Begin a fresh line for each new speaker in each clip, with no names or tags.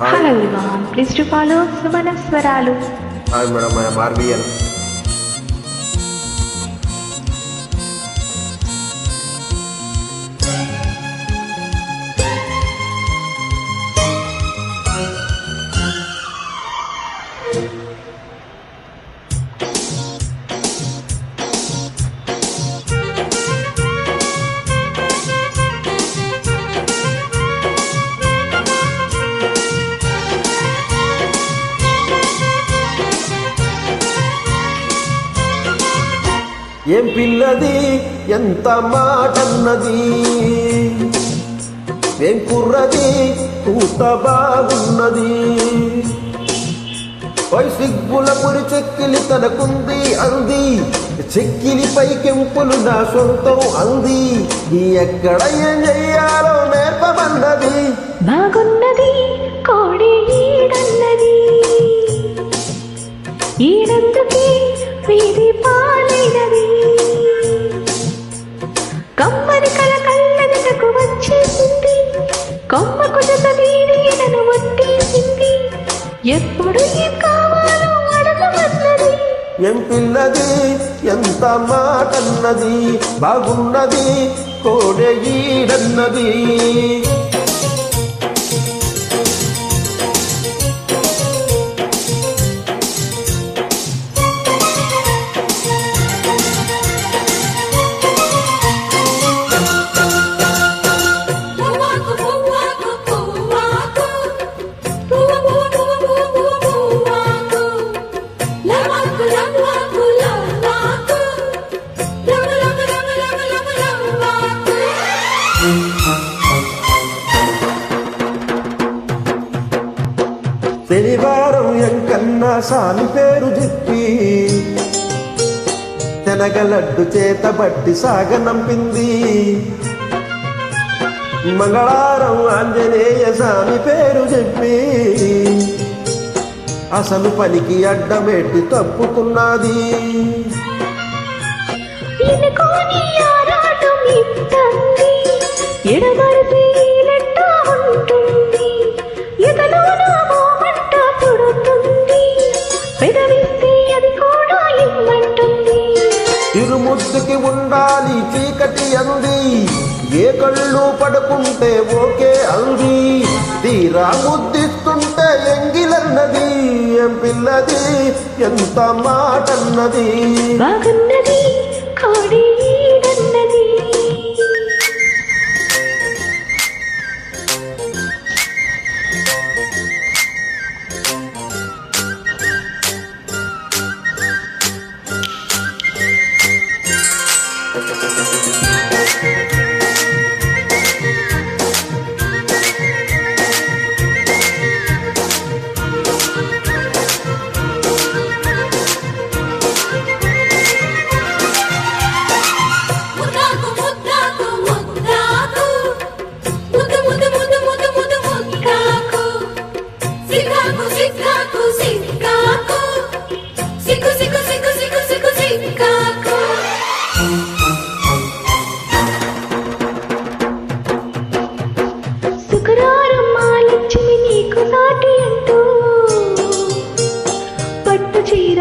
Hello వివాహం please to follow Sumana స్వరాలు
hi madam I'm RBL ఏం పిల్లది? ఎంత మాటన్నది? ఏం కుర్రది? కూత బాగున్నది. పై సిగ్గుల పొడి చెక్కిలి తనకుంది అంది. చెక్కిలి పై కెంపులు నా సొంతం అంది. ఎక్కడ ఏం చెయ్యాలో నేర్పమన్నది.
బాగున్నది కోడి ఈడన్నది ఈడందుకే వీధి ఎప్పుడు ఏం
పిల్లది ఎంత మాటన్నది బాగున్నది కోడె ఈడన్నది. ఎంకన్నా సామి పేరు చెప్పి తెనగలడ్డు సాగ సాగనంపింది మంగళారం ఆంజనేయ స్వామి పేరు చెప్పి అసలు పనికి అడ్డమెట్టి తప్పుకున్నది. తిరుముద్దుకి చీకటి అంది. ఏ కళ్ళు పడుకుంటే ఓకే అంది. తీరా ముద్దిస్తుంటే ఎంగిలన్నది. ఏం పిల్లది? ఎంత మాటన్నది?
బాగున్నది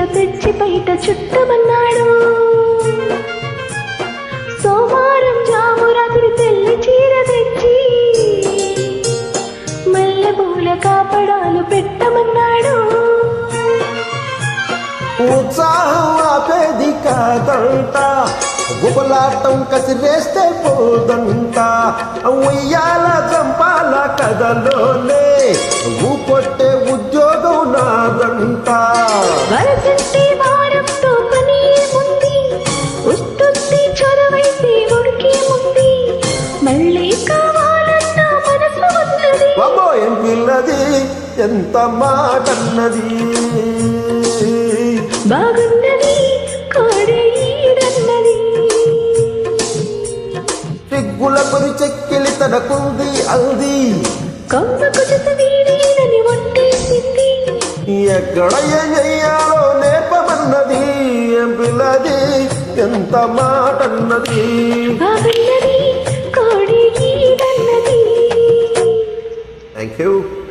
తెచ్చి బయట చుట్టమన్నాడు. సోమవారం జాము రాత్రి తెల్లి చీర తెచ్చి మల్లె పూల కాపడాలు పెట్టమన్నాడు.
ఉత్సాహం ఆపేది కాదంట గుబలాటం కసిరేస్తే పోదంట. ఉయ్యాల చంపాల కథలోనే ఊపొట్టే
మళ్ళీ కావాలన్న మనసు ఉన్నది
బాబో ఏం పిల్లది? ఎంత మాటన్నది?
బాగున్నది కోడి ఈడన్నది.
సిగ్గుల పొరి చెక్కిలి తనకుంది అంది.
ఒట్టేసింది
ఎక్కడ ఏం చెయ్యాలో నేర్పమన్నది ఏం పిల్లది? ఎంత మాటన్నది?
బాగున్నది Thank you.